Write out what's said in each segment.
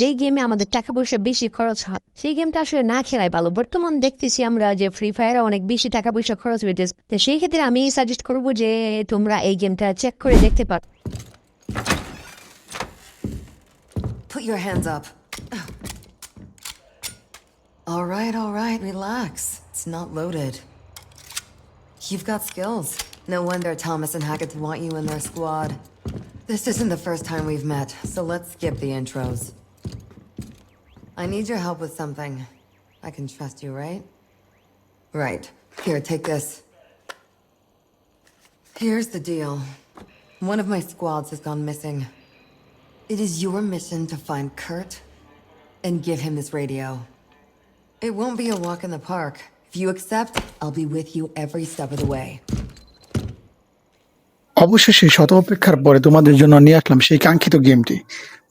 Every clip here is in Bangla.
যেই গেমে আমাদের টাকা পয়সা বেশি খরচ হয় সেই গেমটা আসলে না খেলাই ভালো বর্তমান দেখতেছি আমরা যে ফ্রি ফায়ারে অনেক বেশি টাকা পয়সা খরচ হইতেছে তো সেই ক্ষেত্রে আমি সাজেস্ট করবো যে তোমরা এই গেমটা চেক করে দেখতে পারো Put your hands up. All right, all right, relax. It's not loaded. You've got skills. No wonder Thomas and Hackett want you in their squad. This isn't the first time we've met, so let's skip the intros. I need your help with something. I can trust you, right? Right. Here, take this. Here's the deal. One of my squads has gone missing. It is your mission to find Kurt and give him this radio. It won't be a walk in the park. If you accept, I'll be with you every step of the way. অবশেষে শত অপেক্ষার পরে তোমাদের জন্য নিয়ে আসলাম সেই কাঙ্ক্ষিত গেমটি।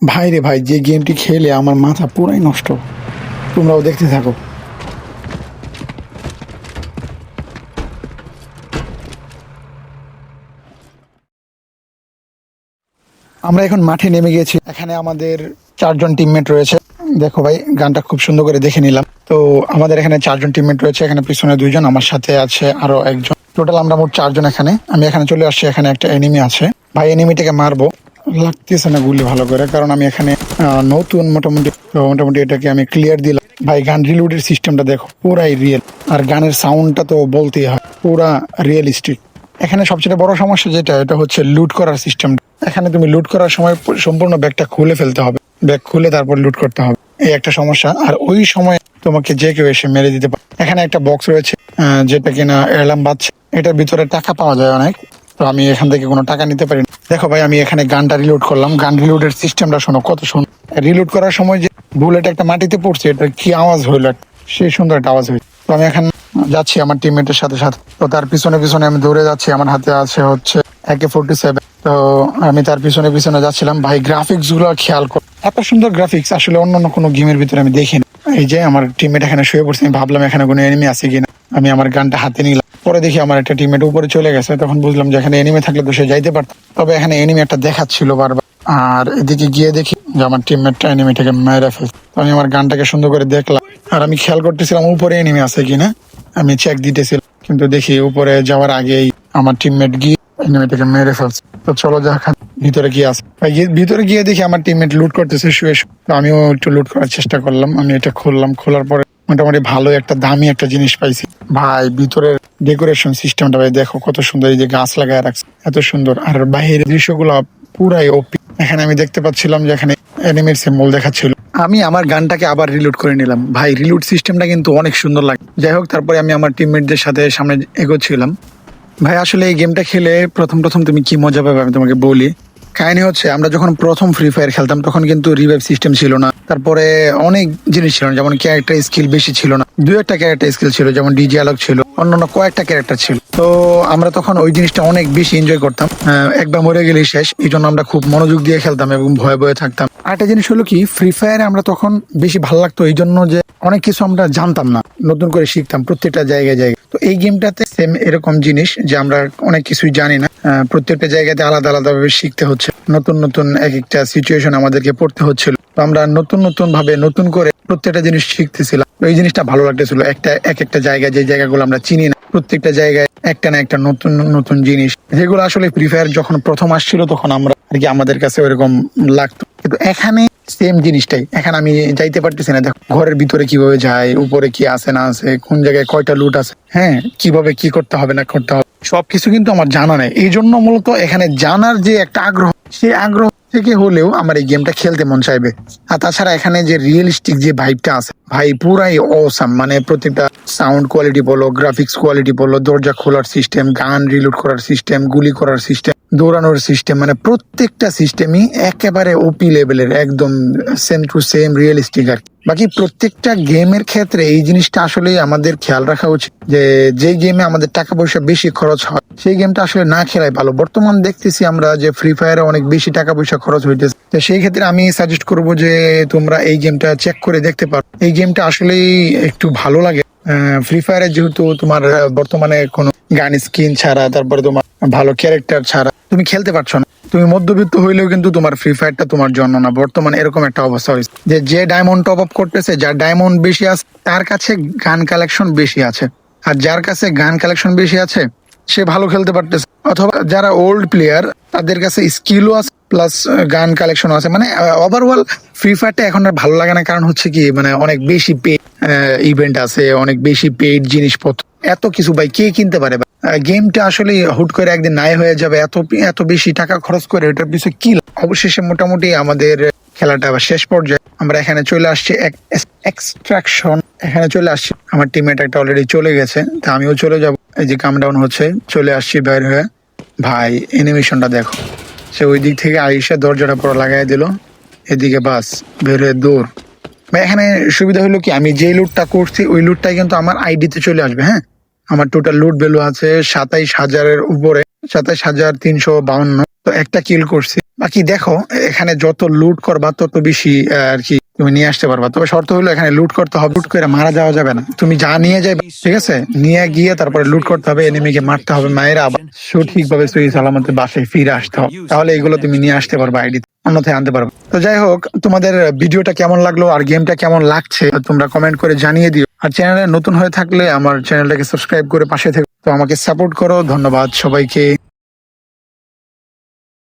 ভাই রে ভাই, যে গেমটি খেলে আমার মাথা পুরাই নষ্ট। তোমরাও দেখতে থাকো। আমরা এখন মাঠে নেমে গেছি। এখানে আমাদের চারজন টিমমেট রয়েছে। দেখো ভাই, গানটা খুব সুন্দর করে দেখে নিলাম। তো আমাদের এখানে চারজন টিমমেট রয়েছে, এখানে পিছনে দুইজন, আমার সাথে আছে আরও একজন। টোটাল আমরা মোট চারজন এখানে। আমি এখানে চলে আসছি, এখানে একটা এনিমি আছে। ভাই এনিমিটাকে মারবো। লাগতেছে না গুলি ভালো করে, কারণ আমি এখানে নতুন মোটামুটি মোটামুটি এটাকে আমি ক্লিয়ার দিলাম। ভাই গান রিলোডের সিস্টেমটা দেখো, পুরাই রিয়েল আর গানের সাউন্ডটা তো বলতেই হয়, পুরা রিয়েলিস্টিক এখানে সবচেয়ে বড় সমস্যা যেটা, এটা হচ্ছে লুট করার সিস্টেম এখানে তুমি লুট করার সময় সম্পূর্ণ ব্যাগটা খুলে ফেলতে হবে। ব্যাগ খুলে তারপর লুট করতে হবে। এই একটা সমস্যা। আর ওই সময় তোমাকে যে কেউ এসে মেরে দিতে পারে। এখানে একটা বক্স রয়েছে যেটা কিনা এলাম বাজছে। এটার ভিতরে টাকা পাওয়া যায় অনেক, তো আমি এখান থেকে কোনো টাকা নিতে পারি দেখো ভাই, আমি এখানে গানটা রিলোড করলাম। গান রিলোডের সিস্টেমটা শোনো, কত শোনো রিলোড করার সময় যে বুলেট একটা মাটিতে পড়ছে, এটা কি আওয়াজ হইল? সেই সুন্দর একটা আওয়াজ হইল। তো আমি এখন যাচ্ছি আমার টিমমেটের সাথে সাথে। তো তার পিছনে পিছনে আমি দৌড়ে যাচ্ছি। আমার হাতে আছে হচ্ছে একে ফোরটি সেভেন তো আমি তার পিছনে পিছনে যাচ্ছিলাম। ভাই গ্রাফিক্সগুলো খেয়াল কর। এত সুন্দর গ্রাফিক্স আসলে অন্য অন্য কোনো গেমের ভিতরে আমি দেখিনি। এই যে আমার টিমমেট এখানে শুয়ে পড়ছে, আমি ভাবলাম এখানে কোনো এনিমি আছে কিনা। আমি আমার গানটা হাতে নিলাম। পরে দেখি আমার একটা টিমমেট উপরে চলে গেছে, তখন বুঝলাম যে এখানে এনিমি থাকলে তো সে যাইতে পারত। তবে এখানে এনিমি একটা দেখাচ্ছিল বারবার। আর এদিকে গিয়ে দেখি যে আমার টিমমেটটা এনিমিটাকে মেরে ফেলছে। আমি আমার গানটাকে সুন্দর করে দেখলাম। আর আমি খেয়াল করতেছিলাম উপরে এনিমি আছে কিনা। আমি চেক দিতেছিলাম, কিন্তু দেখি উপরে যাওয়ার আগেই আমার টিমমেট গিয়ে এনিমিটাকে মেরে ফেলছে। তো চলো দেখা ভিতরে কি আছে ভিতরে গিয়ে দেখি আমার টিমমেট লুট করতেছে, শুয়ে। আমিও একটু লুট করার চেষ্টা করলাম। আমি এটা খুললাম। খোলার পরে মোটামুটি ভালো একটা, দামি একটা জিনিস পাইছি। ভাই, ভিতরের ডেকোরেশন সিস্টেমটা ভাই, দেখো কত সুন্দর এই যে গাছ লাগায় রাখছে। এত সুন্দর। আর বাইরের দৃশ্যগুলো পুরাই ওপি এখানে আমি দেখতে পাচ্ছিলাম যে এখানে এনিমির সিম্বল দেখাচ্ছিল। আমি আমার গানটাকে আবার রিলোড করে নিলাম। ভাই রিলোড সিস্টেমটা কিন্তু অনেক সুন্দর লাগে। যাই হোক, তারপরে আমি আমার টিমমেটদের সাথে সামনে এগোচ্ছিলাম। ভাই, আসলে এই গেমটা খেলে প্রথম প্রথম তুমি কি মজা পাবে আমি তোমাকে বলি। কাহিনী হচ্ছে, আমরা যখন প্রথম ফ্রি ফায়ার খেলতাম, তখন কিন্তু রিভাইভ সিস্টেম ছিল না। তারপরে অনেক জিনিস ছিল না, যেমন ক্যারেক্টার স্কিল বেশি ছিল না। দু একটা ক্যারেক্টার স্কিল ছিল, যেমন ডিজি আলোক ছিল, অন্যান্য কয়েকটা ক্যারেক্টার ছিল। তো আমরা তখন ওই জিনিসটা অনেক বেশি এনজয় করতাম। একবার মরে গেলেই শেষ। এই জন্য আমরা খুব মনোযোগ দিয়ে খেলতাম এবং ভয়ে ভয়ে থাকতাম। আরেকটা জিনিস হলো কি ফ্রি ফায়ারে আমরা তখন বেশি ভালো লাগতো, এই জন্য যে অনেক কিছু আমরা জানতাম না, নতুন করে শিখতাম প্রত্যেকটা জায়গায় জায়গায়। তো এই গেমটাতে সেম এরকম জিনিস, যে আমরা অনেক কিছুই জানি না। প্রত্যেকটা জায়গাতে আলাদা আলাদা ভাবে শিখতে হচ্ছে। নতুন নতুন এক একটা সিচুয়েশন আমাদেরকে পড়তে হচ্ছিল। আমরা নতুন নতুন ভাবে নতুন করে প্রত্যেকটা জিনিস শিখতেছিলাম। এই জিনিসটা ভালো লাগতেছিল। একটা এক একটা জায়গায় যে জায়গাগুলো আমরা চিনি না, প্রত্যেকটা জায়গায় একটা না একটা নতুন নতুন জিনিস। যেগুলো আসলে ফ্রি ফায়ার যখন প্রথম আসছিল তখন আমরা আর কি আমাদের কাছে ওইরকম লাগতো। কিন্তু এখানে সেম জিনিসটাই। এখানে আমি যাইতে পারতেছি না। দেখো, ঘরের ভিতরে কীভাবে যায়, উপরে কি আছে না আছে, কোন জায়গায় কয়টা লুট আছে হ্যাঁ কীভাবে কি করতে হবে না করতে হবে। সবকিছু কিন্তু আমার জানা নেই। এই জন্য মূলত এখানে জানার যে একটা আগ্রহ, সেই আগ্রহ থেকে হলেও আমার এই গেমটা খেলতে মন চাইবে। আর তাছাড়া এখানে যে রিয়েলিস্টিক যে ভাইবটা আছে, ভাই পুরাই অসাম মানে প্রতিটা সাউন্ড কোয়ালিটি বলো গ্রাফিক্স কোয়ালিটি বলো, দরজা খোলার সিস্টেম গান রিলোড করার সিস্টেম গুলি করার সিস্টেম দৌড়ানোর সিস্টেম মানে প্রত্যেকটা সিস্টেমই একেবারে ওপি লেভেলের একদম সেম টু সেম রিয়েলিস্টিক আর বাকি প্রত্যেকটা গেমের ক্ষেত্রে এই জিনিসটা আসলে আমাদের খেয়াল রাখা উচিত যে যে গেমে আমাদের টাকা পয়সা বেশি খরচ হয়, সেই গেমটা আসলে না খেলাই ভালো। বর্তমান দেখতেছি আমরা যে ফ্রি ফায়ারে অনেক বেশি টাকা পয়সা খরচ হইতেছে। তো সেই ক্ষেত্রে আমি সাজেস্ট করব যে, তোমরা এই গেমটা চেক করে দেখতে পারো। এই গেমটা আসলেই একটু ভালো লাগে। ফ্রি ফায়ারে যেহেতু তোমার বর্তমানে কোনো গান স্কিন ছাড়া, তারপরে তোমার ভালো ক্যারেক্টার ছাড়া, তুমি খেলতে পারছ না। তুমি মধ্যবিত্ত হইলেও কিন্তু তোমার ফ্রি ফায়ারটা তোমার জন্য না। বর্তমানে এরকম একটা অবস্থা হয়েছে যে যে ডায়মন্ড টপ আপ করতেছে, যার ডায়মন্ড বেশি আছে, তার কাছে গান কালেকশন বেশি আছে। আর যার কাছে গান কালেকশন বেশি আছে, সে ভালো খেলতে পারতেছে। অথবা যারা ওল্ড প্লেয়ার তাদের কাছে স্কিলও আছে প্লাস গান কালেকশন আছে। মানে ওভারঅল ফ্রি ফায়ারটা এখন আর ভালো লাগে না, কারণ হচ্ছে কি মানে অনেক বেশি পে ইভেন্ট আছে, অনেক বেশি পেড জিনিসপত্র। এত কিছু ভাই, কে কিনতে পারে গেমটা আসলে হুট করে একদিন নাই হয়ে যাবে, এত এত বেশি টাকা খরচ করে ওটার পিছনে কি অবশেষে মোটামুটি আমাদের খেলাটা শেষ পর্যায়ে আমরা এখানে চলে আসছি এক্সট্রাকশন এখানে চলে আসছি। আমার টিমমেট একটা অলরেডি চলে গেছে, তা আমিও চলে যাব। এই যে কাম ডাউন হচ্ছে, চলে আসছি বাইর হয়ে। ভাই অ্যানিমেশনটা দেখো। সে ওই দিক থেকে আইসা দরজাটা পুরো লাগাই দিল। এদিকে বাস, বেরোয় দৌড়। ভাই, এখানে সুবিধা হলো কি, আমি যে লুটটা করছি, ওই লুটটাই কিন্তু আমার আইডিতে চলে আসবে হ্যাঁ? আমার টোটাল লুট ভ্যালু আছে সাতাইশ হাজারের উপরে, সাতাইশ হাজার তিনশো বাউন্ন। তো একটা কিল করছি। বাকি দেখো, এখানে যত লুট করবা, তত বেশি আর কি তুমি নিয়ে আসতে পারবা। তবে শর্ত হলো এখানে লুট করতে হবে। লুট করে মারা যাওয়া যাবে না। তুমি যা নিয়ে যাবে, ঠিক আছে? নিয়ে গিয়ে তারপরে লুট করতে হবে এনিমিকে মারতে হবে, মায়ের আবার সঠিকভাবে সহি সালামতে বাসায় ফিরে আসতে হবে। তাহলে এগুলো তুমি নিয়ে আসতে পারবা আইডি অন্যথায় আনতে পারবে। তো যাই হোক, তোমাদের ভিডিওটা কেমন লাগল আর গেমটা কেমন লাগছে, তোমরা কমেন্ট করে জানিয়ে দিও। আর চ্যানেলে নতুন হয়ে থাকলে আমার চ্যানেলটাকে সাবস্ক্রাইব করে পাশে থেকে। তো আমাকে সাপোর্ট করো, ধন্যবাদ সবাইকে।